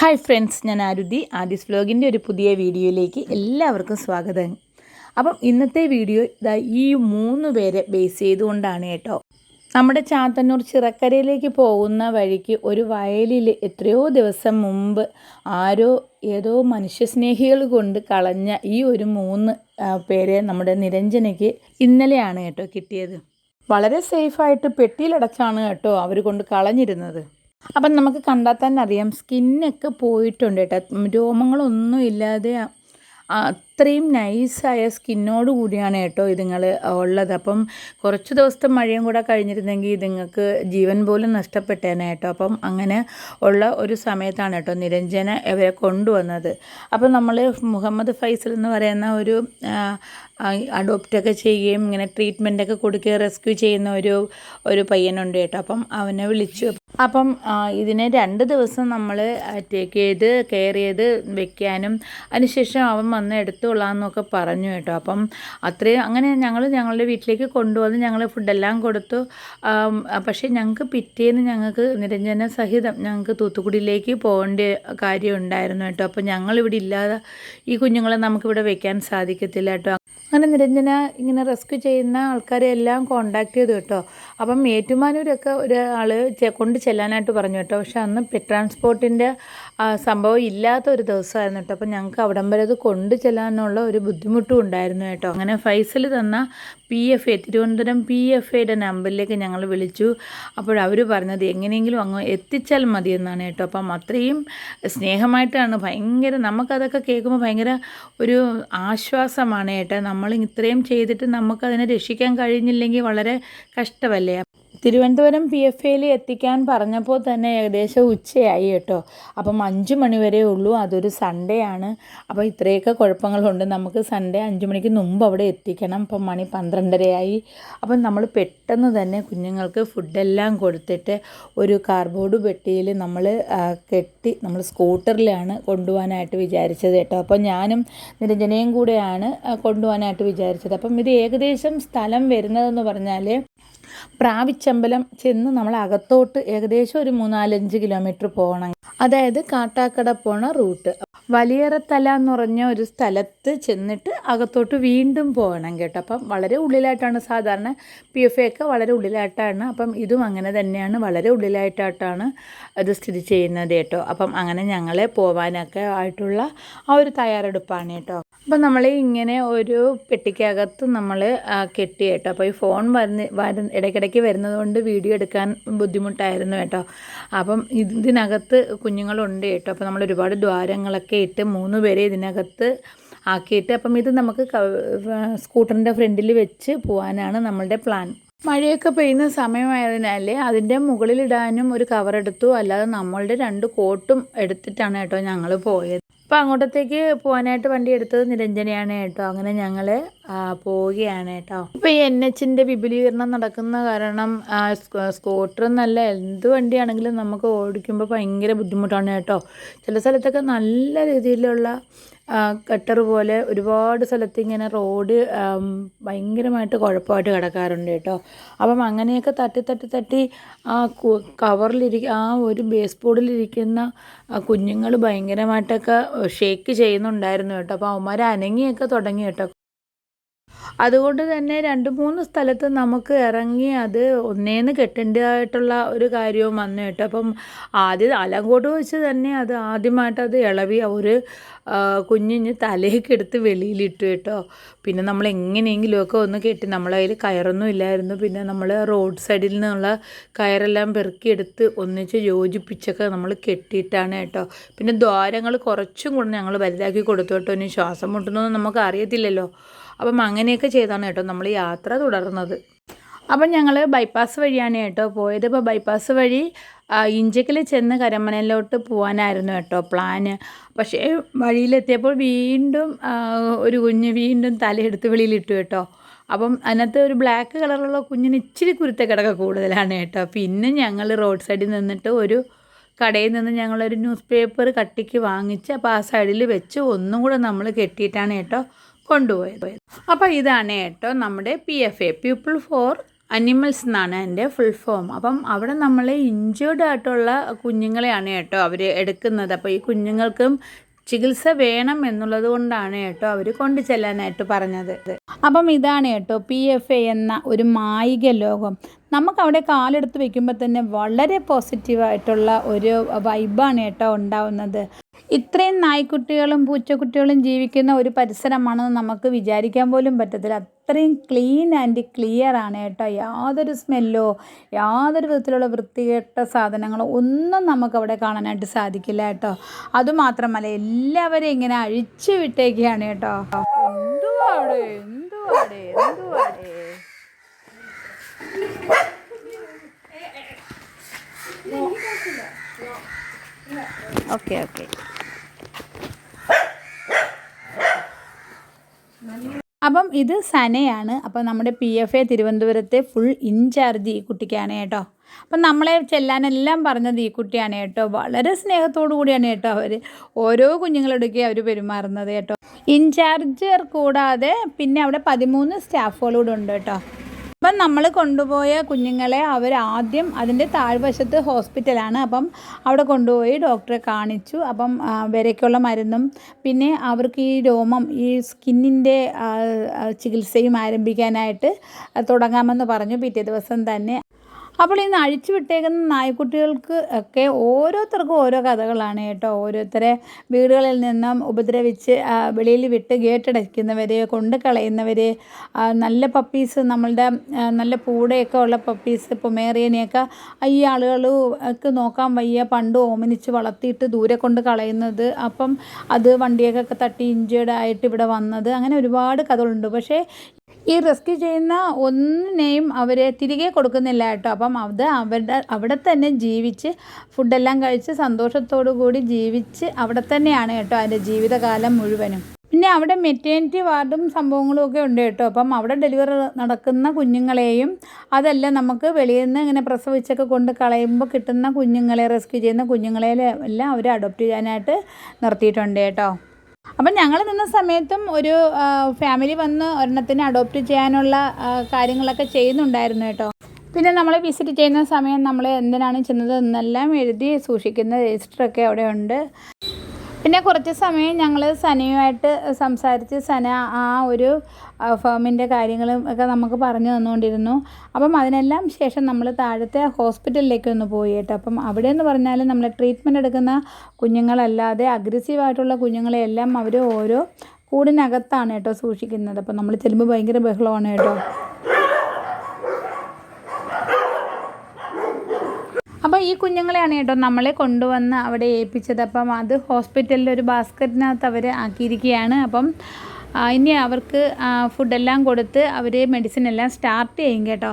Hi friends ഞാൻ ആരുതി. ആദിസ് വ്ലോഗിന്റെ ഒരു പുതിയ വീഡിയോയിലേക്ക് എല്ലാവർക്കും സ്വാഗതം. അപ്പം ഇന്നത്തെ വീഡിയോ ഇതാ ഈ മൂന്ന് പേരെ ബേസ് ചെയ്തുകൊണ്ടാണ് കേട്ടോ. നമ്മുടെ ചാത്തന്നൂർ ചിറക്കരയിലേക്ക് പോകുന്ന വഴിക്ക് ഒരു വയലിൽ എത്രയോ ദിവസം മുമ്പ് ആരോ ഏതോ മനുഷ്യസ്നേഹികൾ കൊണ്ട് കളഞ്ഞ ഈ ഒരു മൂന്ന് പേരെ നമ്മുടെ നിരഞ്ജനയ്ക്ക് ഇന്നലെയാണ് കേട്ടോ കിട്ടിയത്. വളരെ സേഫായിട്ട് പെട്ടിയിലടച്ചാണ് കേട്ടോ അവർ കൊണ്ട് കളഞ്ഞിരുന്നത്. അപ്പം നമുക്ക് കണ്ടാൽ തന്നെ അറിയാം. സ്കിന്നൊക്കെ പോയിട്ടുണ്ട് കേട്ടോ. രോമങ്ങളൊന്നും ഇല്ലാതെ അത്രയും നൈസായ സ്കിന്നോട് കൂടിയാണ് കേട്ടോ ഇതുങ്ങൾ ഉള്ളത്. അപ്പം കുറച്ച് ദിവസത്തെ മഴയും കൂടെ കഴിഞ്ഞിരുന്നെങ്കിൽ ഇതുങ്ങൾക്ക് ജീവൻ പോലും നഷ്ടപ്പെട്ടേനെ കേട്ടോ. അപ്പം അങ്ങനെ ഉള്ള ഒരു സമയത്താണ് കേട്ടോ നിരഞ്ജന ഇവരെ കൊണ്ടുവന്നത്. അപ്പം നമ്മൾ മുഹമ്മദ് ഫൈസൽ എന്ന് പറയുന്ന ഒരു അഡോപ്റ്റൊക്കെ ചെയ്യുകയും ഇങ്ങനെ ട്രീറ്റ്മെന്റൊക്കെ കൊടുക്കുകയും റെസ്ക്യൂ ചെയ്യുന്ന ഒരു ഒരു പയ്യനുണ്ട് കേട്ടോ. അപ്പം അവനെ വിളിച്ചു. അപ്പം ഇതിനെ രണ്ട് ദിവസം നമ്മൾ ടേക്ക് ചെയ്ത് കെയർ ചെയ്ത് വെക്കാനും അതിനുശേഷം അവൻ വന്ന് എടുത്തോളാമെന്നൊക്കെ പറഞ്ഞു കേട്ടോ. അപ്പം അത്രയും അങ്ങനെ ഞങ്ങൾ ഞങ്ങളുടെ വീട്ടിലേക്ക് കൊണ്ടുവന്ന് ഞങ്ങൾ ഫുഡെല്ലാം കൊടുത്തു. പക്ഷേ ഞങ്ങൾക്ക് പിറ്റേന്ന് ഞങ്ങൾക്ക് നിരഞ്ജന സഹിതം ഞങ്ങൾക്ക് തൂത്തുക്കുടിയിലേക്ക് പോകേണ്ട കാര്യം ഉണ്ടായിരുന്നു കേട്ടോ. അപ്പോൾ ഞങ്ങളിവിടെ ഇല്ലാതെ ഈ കുഞ്ഞുങ്ങളെ നമുക്കിവിടെ വെക്കാൻ സാധിക്കത്തില്ല കേട്ടോ. അങ്ങനെ നിരഞ്ജന ഇങ്ങനെ റെസ്ക്യൂ ചെയ്യുന്ന ആൾക്കാരെ എല്ലാം കോണ്ടാക്ട് ചെയ്തു കേട്ടോ. അപ്പം ഏറ്റുമാനൂരൊക്കെ ഒരാൾ കൊണ്ട് ചെല്ലാനായിട്ട് പറഞ്ഞു കേട്ടോ. പക്ഷെ അന്ന് ട്രാൻസ്പോർട്ടിന്റെ സംഭവം ഇല്ലാത്ത ഒരു ദിവസമായിരുന്നു കേട്ടോ. അപ്പം ഞങ്ങൾക്ക് അവിടം വരെ അത് കൊണ്ട് ചെല്ലാനുള്ള ഒരു ബുദ്ധിമുട്ടും ഉണ്ടായിരുന്നു കേട്ടോ. അങ്ങനെ ഫൈസൽ തന്ന P F A Thiruvananthapuram P F എയുടെ നമ്പറിലേക്ക് ഞങ്ങൾ വിളിച്ചു. അപ്പോഴവർ പറഞ്ഞത് എങ്ങനെയെങ്കിലും അങ്ങ് എത്തിച്ചാൽ മതി എന്നാണ് കേട്ടോ. അപ്പം അത്രയും സ്നേഹമായിട്ടാണ് ഭയങ്കര നമുക്കതൊക്കെ കേൾക്കുമ്പോൾ ഭയങ്കര ഒരു ആശ്വാസമാണ് കേട്ടോ നമ്മൾ ഇത്രയും ചെയ്തിട്ട് നമുക്കതിനെ രക്ഷിക്കാൻ കഴിഞ്ഞില്ലെങ്കിൽ വളരെ കഷ്ടമല്ലേ? തിരുവനന്തപുരം പി എഫ് എയിൽ എത്തിക്കാൻ പറഞ്ഞപ്പോൾ തന്നെ ഏകദേശം ഉച്ചയായി കേട്ടോ. അപ്പം അഞ്ച് മണി വരെ ഉള്ളൂ. അതൊരു സൺഡേ ആണ്. അപ്പോൾ ഇത്രയൊക്കെ കുഴപ്പങ്ങളുണ്ട്. നമുക്ക് സൺഡേ അഞ്ച് മണിക്ക് മുമ്പ് അവിടെ എത്തിക്കണം. ഇപ്പം മണി പന്ത്രണ്ടരയായി. അപ്പം നമ്മൾ പെട്ടെന്ന് തന്നെ കുഞ്ഞുങ്ങൾക്ക് ഫുഡെല്ലാം കൊടുത്തിട്ട് ഒരു കാർബോർഡ് പെട്ടിയിൽ നമ്മൾ കെട്ടി നമ്മൾ സ്കൂട്ടറിലാണ് കൊണ്ടുപോകാനായിട്ട് വിചാരിച്ചത് കേട്ടോ. അപ്പം ഞാനും നിരഞ്ജനയും കൂടെയാണ് കൊണ്ടുപോകാനായിട്ട് വിചാരിച്ചത്. അപ്പം ഇത് ഏകദേശം സ്ഥലം വരുന്നതെന്ന് പറഞ്ഞാൽ പ്രാവിച്ചമ്പലം ചെന്ന് നമ്മൾ അകത്തോട്ട് ഏകദേശം ഒരു മൂന്നാലഞ്ച് കിലോമീറ്റർ പോകണം. അതായത് കാട്ടാക്കട പോണ റൂട്ട്. വലിയറത്തല എന്ന് പറഞ്ഞ ഒരു സ്ഥലത്ത് ചെന്നിട്ട് അകത്തോട്ട് വീണ്ടും പോകണം കേട്ടോ. അപ്പം വളരെ ഉള്ളിലായിട്ടാണ് സാധാരണ പി എഫ് ഒക്കെ വളരെ ഉള്ളിലായിട്ടാണ്. അപ്പം ഇതും അങ്ങനെ തന്നെയാണ്. വളരെ ഉള്ളിലായിട്ടാണ് ഇത് സ്ഥിതി ചെയ്യുന്നത് കേട്ടോ. അപ്പം അങ്ങനെ ഞങ്ങളെ പോവാനൊക്കെ ആയിട്ടുള്ള ആ ഒരു തയ്യാറെടുപ്പാണ് കേട്ടോ. അപ്പം നമ്മൾ ഇങ്ങനെ ഒരു പെട്ടിക്കകത്ത് നമ്മൾ കെട്ടി കേട്ടോ. അപ്പോൾ ഈ ഫോൺ വന്ന് വര ഇടയ്ക്കിടയ്ക്ക് വരുന്നത് കൊണ്ട് വീഡിയോ എടുക്കാൻ ബുദ്ധിമുട്ടായിരുന്നു കേട്ടോ. അപ്പം ഇതിനകത്ത് കുഞ്ഞുങ്ങളുണ്ട് കേട്ടോ. അപ്പോൾ നമ്മൾ ഒരുപാട് ദ്വാരങ്ങളൊക്കെ ഇട്ട് മൂന്ന് പേരെ ഇതിനകത്ത് ആക്കിയിട്ട് അപ്പം ഇത് നമുക്ക് സ്കൂട്ടറിന്റെ ഫ്രണ്ടിൽ വെച്ച് പോകാനാണ് നമ്മളുടെ പ്ലാൻ. മഴയൊക്കെ പെയ്യുന്ന സമയമായതിനാലേ അതിന്റെ മുകളിലിടാനും ഒരു കവർ എടുത്തു. അല്ലാതെ നമ്മളുടെ രണ്ട് കോട്ടും എടുത്തിട്ടാണ് കേട്ടോ ഞങ്ങൾ പോയത്. അപ്പോൾ അങ്ങോട്ടത്തേക്ക് പോകാനായിട്ട് വണ്ടി എടുത്തത് നിരഞ്ജനയാണ് കേട്ടോ. അങ്ങനെ ഞങ്ങൾ പോവുകയാണ് കേട്ടോ. ഇപ്പോൾ ഈ എൻ എച്ചിന്റെ വിപുലീകരണം നടക്കുന്ന കാരണം സ്കൂട്ടർ എന്നല്ല എന്ത് വണ്ടിയാണെങ്കിലും നമുക്ക് ഓടിക്കുമ്പോൾ ഭയങ്കര ബുദ്ധിമുട്ടാണ് കേട്ടോ. ചില സ്ഥലത്തൊക്കെ നല്ല രീതിയിലുള്ള കട്ടർ പോലെ ഒരുപാട് സ്ഥലത്ത് ഇങ്ങനെ റോഡ് ഭയങ്കരമായിട്ട് കുഴപ്പമായിട്ട് കിടക്കാറുണ്ട് കേട്ടോ. അപ്പം അങ്ങനെയൊക്കെ തട്ടി തട്ടി തട്ടി ആ കവറിലിരിക്ക ആ ഒരു ബേസ് ബോർഡിലിരിക്കുന്ന കുഞ്ഞുങ്ങൾ ഭയങ്കരമായിട്ടൊക്കെ ഷേക്ക് ചെയ്യുന്നുണ്ടായിരുന്നു കേട്ടോ. അപ്പോൾ അവന്മാർ അനങ്ങിയൊക്കെ തുടങ്ങി കേട്ടോ. അതുകൊണ്ട് തന്നെ രണ്ട് മൂന്ന് സ്ഥലത്ത് നമുക്ക് ഇറങ്ങി അത് ഒന്നേന്ന് കെട്ടേണ്ടതായിട്ടുള്ള ഒരു കാര്യവും വന്നു കേട്ടോ. അപ്പം ആദ്യം അലങ്കോട്ട് വെച്ച് തന്നെ അത് ആദ്യമായിട്ട് അത് ഇളവി ഒരു കുഞ്ഞിഞ്ഞ് തലയൊക്കെ എടുത്ത് വെളിയിലിട്ടു കേട്ടോ. പിന്നെ നമ്മൾ എങ്ങനെയെങ്കിലുമൊക്കെ ഒന്ന് കെട്ടി നമ്മളതിൽ കയറൊന്നും ഇല്ലായിരുന്നു. പിന്നെ നമ്മൾ റോഡ് സൈഡിൽ നിന്നുള്ള കയറെല്ലാം പെറുക്കിയെടുത്ത് ഒന്നിച്ച് യോജിപ്പിച്ചൊക്കെ നമ്മൾ കെട്ടിയിട്ടാണ് കേട്ടോ. പിന്നെ ദ്വാരങ്ങൾ കുറച്ചും കൂടെ ഞങ്ങൾ വലുതാക്കി കൊടുത്തു കേട്ടോ. ഇനി ശ്വാസം മുട്ടുന്നൊന്നും നമുക്ക് അറിയത്തില്ലല്ലോ. അപ്പം അങ്ങനെയൊക്കെ ചെയ്താണ് കേട്ടോ നമ്മൾ യാത്ര തുടർന്നത്. അപ്പം ഞങ്ങൾ ബൈപ്പാസ് വഴിയാണ് കേട്ടോ പോയത്. ഇപ്പോൾ ബൈപ്പാസ് വഴി ഇഞ്ചക്കിൽ ചെന്ന് കരമനയിലോട്ട് പോകാനായിരുന്നു കേട്ടോ പ്ലാന് പക്ഷേ വഴിയിലെത്തിയപ്പോൾ വീണ്ടും ഒരു കുഞ്ഞ് വീണ്ടും തലയെടുത്ത് വെളിയിലിട്ടു കേട്ടോ. അപ്പം അതിനകത്ത് ഒരു ബ്ലാക്ക് കളറുള്ള കുഞ്ഞിന് ഇച്ചിരി കുരുത്തക്കിടക്ക കൂടുതലാണ് കേട്ടോ. പിന്നെ ഞങ്ങൾ റോഡ് സൈഡിൽ നിന്നിട്ട് ഒരു കടയിൽ നിന്ന് ഞങ്ങളൊരു ന്യൂസ് പേപ്പർ കട്ടിക്ക് വാങ്ങിച്ച് അപ്പോൾ ആ സൈഡിൽ വെച്ച് ഒന്നും കൂടെ നമ്മൾ കെട്ടിയിട്ടാണ് കേട്ടോ കൊണ്ടുപോയത്. അപ്പോൾ ഇതാണ് കേട്ടോ നമ്മുടെ P F A people for animals എന്നാണ് എന്റെ ഫുൾ ഫോം അപ്പം അവിടെ നമ്മൾ ഇഞ്ചേർഡ് ആയിട്ടുള്ള കുഞ്ഞുങ്ങളെയാണ് കേട്ടോ അവർ എടുക്കുന്നത്. അപ്പോൾ ഈ കുഞ്ഞുങ്ങൾക്കും ചികിത്സ വേണം എന്നുള്ളത് കൊണ്ടാണ് കേട്ടോ അവർ കൊണ്ടു ചെല്ലാനായിട്ട് പറഞ്ഞത്. അപ്പം ഇതാണ് കേട്ടോ പി എഫ് എ എന്ന ഒരു മായിക ലോകം. നമുക്ക് അവിടെ കാലെടുത്ത് വെക്കുമ്പോൾ തന്നെ വളരെ പോസിറ്റീവായിട്ടുള്ള ഒരു വൈബാണ് കേട്ടോ ഉണ്ടാവുന്നത്. ഇത്രയും നായ്ക്കുട്ടികളും പൂച്ചക്കുട്ടികളും ജീവിക്കുന്ന ഒരു പരിസരമാണെന്ന് നമുക്ക് വിചാരിക്കാൻ പോലും പറ്റത്തില്ല. അത്രയും ക്ലീൻ ആൻഡ് ക്ലിയർ ആണ് കേട്ടോ. യാതൊരു സ്മെല്ലോ യാതൊരു വിധത്തിലുള്ള വൃത്തികെട്ട സാധനങ്ങളോ ഒന്നും നമുക്ക് അവിടെ കാണാനായിട്ട് സാധിക്കില്ല കേട്ടോ. അതുമാത്രമല്ല എല്ലാവരെയും ഇങ്ങനെ അഴിച്ചു വിട്ടേക്കാണ് കേട്ടോ. എന്തുവാടേ എന്തുവാടേ ഓക്കെ ഓക്കെ. അപ്പം ഇത് സനയാണ്. അപ്പം നമ്മുടെ പി എഫ് എ തിരുവനന്തപുരത്തെ ഫുൾ ഇൻചാർജ് ഈ കുട്ടിക്കാണ് കേട്ടോ. അപ്പം നമ്മളെ ചെല്ലാനെല്ലാം പറഞ്ഞത് ഈ കുട്ടിയാണ് കേട്ടോ. വളരെ സ്നേഹത്തോടു കൂടിയാണ് കേട്ടോ അവർ ഓരോ കുഞ്ഞുങ്ങളെടുക്കുകയും അവർ പെരുമാറുന്നത് കേട്ടോ. ഇൻചാർജർ കൂടാതെ പിന്നെ അവിടെ പതിമൂന്ന് സ്റ്റാഫുകളൂടെ ഉണ്ട് കേട്ടോ. അപ്പം നമ്മൾ കൊണ്ടുപോയ കുഞ്ഞുങ്ങളെ അവർ ആദ്യം അതിന്റെ താഴ്വശത്ത് ഹോസ്പിറ്റലാണ്. അപ്പം അവിടെ കൊണ്ടുപോയി ഡോക്ടറെ കാണിച്ചു. അപ്പം വരയ്ക്കുള്ള മരുന്നും പിന്നെ അവർക്ക് ഈ രോമം ഈ സ്കിന്നിന്റെ ചികിത്സയും ആരംഭിക്കാനായിട്ട് തുടങ്ങാമെന്ന് പറഞ്ഞു. പിറ്റേ ദിവസം തന്നെ അപ്പോൾ ഇന്ന് അഴിച്ചു വിട്ടേക്കുന്ന നായ്ക്കുട്ടികൾക്ക് ഒക്കെ ഓരോരുത്തർക്കും ഓരോ കഥകളാണ് കേട്ടോ. ഓരോരുത്തരെ വീടുകളിൽ നിന്നും ഉപദ്രവിച്ച് വെളിയിൽ വിട്ട് ഗേറ്റടയ്ക്കുന്നവർ കൊണ്ട് കളയുന്നവർ നല്ല പപ്പീസ് നമ്മളുടെ നല്ല പൂടയൊക്കെ ഉള്ള പപ്പീസ് പൊമേറിയനെയൊക്കെ ഈ ആളുകൾക്ക് നോക്കാൻ വയ്യ. പണ്ട് ഓമനിച്ച് വളർത്തിയിട്ട് ദൂരെ കൊണ്ട് കളയുന്നത്. അപ്പം അത് വണ്ടിയൊക്കെ തട്ടി ഇഞ്ചേർഡ് ആയിട്ട് ഇവിടെ വന്നത്. അങ്ങനെ ഒരുപാട് കഥകളുണ്ട്. പക്ഷേ ഈ റെസ്ക്യൂ ചെയ്യുന്ന ഒന്നിനെയും അവരെ തിരികെ കൊടുക്കുന്നില്ല കേട്ടോ. അപ്പം അത് അവരുടെ അവിടെ തന്നെ ജീവിച്ച് ഫുഡെല്ലാം കഴിച്ച് സന്തോഷത്തോടു കൂടി ജീവിച്ച് അവിടെ തന്നെയാണ് കേട്ടോ അതിന്റെ ജീവിതകാലം മുഴുവനും. പിന്നെ അവിടെ മെറ്റേണിറ്റി വാർഡും സംഭവങ്ങളും ഒക്കെ ഉണ്ട് കേട്ടോ. അപ്പം അവിടെ ഡെലിവറി നടക്കുന്ന കുഞ്ഞുങ്ങളെയും അതെല്ലാം നമുക്ക് വെളിയിൽ നിന്ന് ഇങ്ങനെ പ്രസവിച്ചൊക്കെ കൊണ്ട് കളയുമ്പോൾ കിട്ടുന്ന കുഞ്ഞുങ്ങളെ റെസ്ക്യൂ ചെയ്യുന്ന കുഞ്ഞുങ്ങളെ എല്ലാം അവർ അഡോപ്റ്റ് ചെയ്യാനായിട്ട് നിർത്തിയിട്ടുണ്ട് കേട്ടോ. അപ്പം ഞങ്ങൾ നിന്ന സമയത്തും ഒരു ഫാമിലി വന്ന് ഒരെണ്ണത്തിന് അഡോപ്റ്റ് ചെയ്യാനുള്ള കാര്യങ്ങളൊക്കെ ചെയ്യുന്നുണ്ടായിരുന്നു കേട്ടോ. പിന്നെ നമ്മൾ വിസിറ്റ് ചെയ്യുന്ന സമയം നമ്മൾ എന്തിനാണ് ചെന്നത് എന്നെല്ലാം എഴുതി സൂക്ഷിക്കുന്ന രജിസ്റ്ററൊക്കെ അവിടെ ഉണ്ട് പിന്നെ കുറച്ച് സമയം ഞങ്ങൾ സനയുമായിട്ട് സംസാരിച്ച് സന ആ ഒരു ഫേമിന്റെ കാര്യങ്ങളും ഒക്കെ നമുക്ക് പറഞ്ഞു തന്നുകൊണ്ടിരുന്നു. അപ്പം അതിനെല്ലാം ശേഷം നമ്മൾ താഴത്തെ ഹോസ്പിറ്റലിലേക്ക് ഒന്ന് പോയി കേട്ടോ. അപ്പം അവിടെ എന്ന് പറഞ്ഞാൽ നമ്മൾ ട്രീറ്റ്മെന്റ് എടുക്കുന്ന കുഞ്ഞുങ്ങളല്ലാതെ അഗ്രസീവായിട്ടുള്ള കുഞ്ഞുങ്ങളെയെല്ലാം അവർ ഓരോ കൂടിനകത്താണ് കേട്ടോ സൂക്ഷിക്കുന്നത്. അപ്പം നമ്മൾ ചെല്ലുമ്പോൾ ഭയങ്കര ബഹളമാണ് കേട്ടോ. അപ്പോൾ ഈ കുഞ്ഞുങ്ങളെയാണ് കേട്ടോ നമ്മളെ കൊണ്ടുവന്ന് അവിടെ ഏൽപ്പിച്ചത്. അപ്പം അത് ഹോസ്പിറ്റലിൽ ഒരു ബാസ്ക്കറ്റിനകത്ത് അവർ ആക്കിയിരിക്കുകയാണ്. അപ്പം ഇനി അവർക്ക് ഫുഡെല്ലാം കൊടുത്ത് അവർ മെഡിസിൻ എല്ലാം സ്റ്റാർട്ട് ചെയ്യും കേട്ടോ.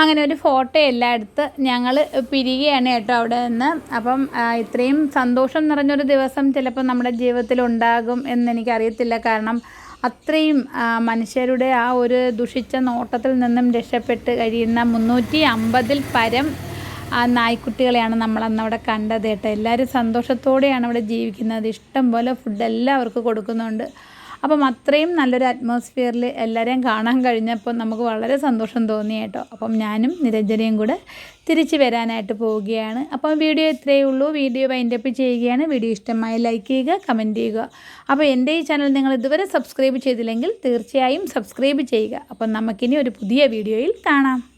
അങ്ങനെ ഒരു ഫോട്ടോ എല്ലാം എടുത്ത് ഞങ്ങൾ പിരികയാണ് കേട്ടോ അവിടെ നിന്ന്. അപ്പം ഇത്രയും സന്തോഷം നിറഞ്ഞൊരു ദിവസം ചിലപ്പോൾ നമ്മുടെ ജീവിതത്തിൽ ഉണ്ടാകും എന്നെനിക്കറിയത്തില്ല. കാരണം അത്രയും മനുഷ്യരുടെ ആ ഒരു ദുഷിച്ച നോട്ടത്തിൽ നിന്നും രക്ഷപ്പെട്ട് കഴിയുന്ന മുന്നൂറ്റി അമ്പതിൽ പരം ആ നായ്ക്കുട്ടികളെയാണ് നമ്മൾ അന്നവിടെ കണ്ടത് കേട്ടോ. എല്ലാവരും സന്തോഷത്തോടെയാണ് അവിടെ ജീവിക്കുന്നത്. ഇഷ്ടം പോലെ ഫുഡ് എല്ലാവർക്കും കൊടുക്കുന്നുണ്ട്. അപ്പം അത്രയും നല്ലൊരു അറ്റ്മോസ്ഫിയറിൽ എല്ലാവരെയും കാണാൻ കഴിഞ്ഞപ്പോൾ നമുക്ക് വളരെ സന്തോഷം തോന്നി കേട്ടോ. അപ്പം ഞാനും നിരഞ്ജനയും കൂടെ തിരിച്ചു വരാനായിട്ട് പോവുകയാണ്. അപ്പം വീഡിയോ ഇത്രയേ ഉള്ളൂ. വീഡിയോ വൈൻഡപ്പ് ചെയ്യുകയാണ്. വീഡിയോ ഇഷ്ടമായി ലൈക്ക് ചെയ്യുക കമന്റ് ചെയ്യുക. അപ്പോൾ എന്റെ ഈ ചാനൽ നിങ്ങൾ ഇതുവരെ സബ്സ്ക്രൈബ് ചെയ്തില്ലെങ്കിൽ തീർച്ചയായും സബ്സ്ക്രൈബ് ചെയ്യുക. അപ്പം നമുക്കിനി ഒരു പുതിയ വീഡിയോയിൽ കാണാം.